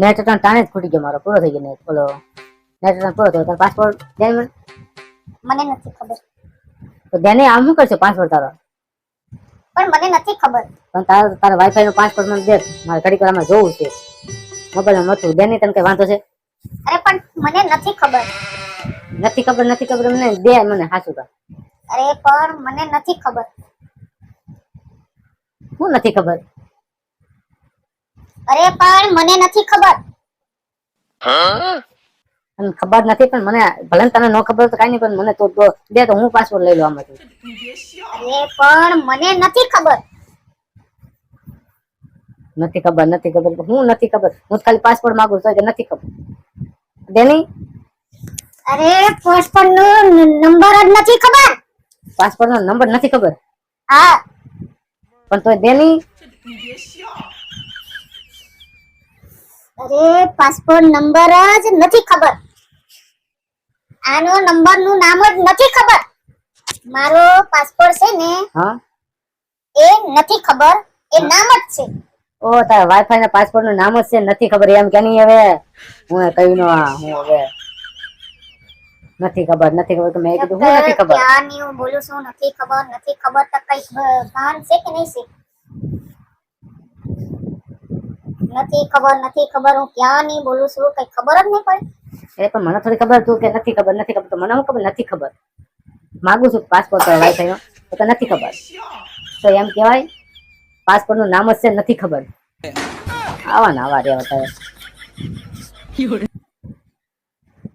Net ટ્રાન તાણે જ ખૂટી ગયો મારો પૂરો થઈ ગયો નેટ બોલો. નેટ ટ્રાન પૂરો થયો તારો પાસપોર્ટ દે મને મને નથી ખબર. તો દેને આમ શું કરશે પાસપોર્ટ તારો? પણ મને નથી ખબર. પણ તારો તારા વાઈફાઈ નો પાસપોર્ટ મને દે. મારે ઘડી કરવામાં જોવું છે. મોબાઈલમાં મતું દેની તને કઈ વાંધો છે? અરે પણ મને નથી ખબર. નથી ખબર નથી ખબર મને દે મને હાસું કા. અરે પણ મને નથી ખબર. હું નથી ખબર? અરે પણ મને નથી ખબર. તને ખબર નથી પણ મને ભલે ને તને ન ખબર તો કઈ નહીં પણ મને તો દે તો હું પાસપોર્ટ લઈ લઉં આમાંથી. અરે પણ મને નથી ખબર. નથી ખબર નથી ખબર. હું નથી ખબર. હું ખાલી પાસપોર્ટ માંગુ છું કે નથી ખબર. દેની અરે પાસપોર્ટ નો નંબર જ નથી ખબર. પાસપોર્ટ નો નંબર નથી ખબર? હા. પણ તો દેની અરે પાસપોર્ટ નંબર જ નથી ખબર. આનો નંબરનું નામ જ નથી ખબર. મારો પાસપોર્ટ છે ને હા? એ નથી ખબર. એ નામ જ છે. ઓ તારા વાઈફાઈ ના પાસપોર્ટનું નામ જ છે નથી ખબર. એમ કે નહીં હવે? હું કહ્યું નો હું હવે નથી ખબર નથી ખબર મેં કીધું હું નથી ખબર. ક્યારની હું બોલું છું નથી ખબર નથી ખબર તો કઈ ભાન છે કે નહીં છે? નથી ખબર નથી ખબર, હું ક્યાં નહીં બોલું છું, કઈ ખબર જ નહીં પડે. એ પણ મને થોડી ખબર તું કે નથી ખબર નથી ખબર. તો મને હું ખબર? નથી ખબર. માગું છું પાસપોર્ટ વાઈફાઈ થયો તો નથી ખબર. તો એમ કહેવાય પાસપોર્ટનું નામ જ છે, નથી ખબર. આવા ના આવા રે તારે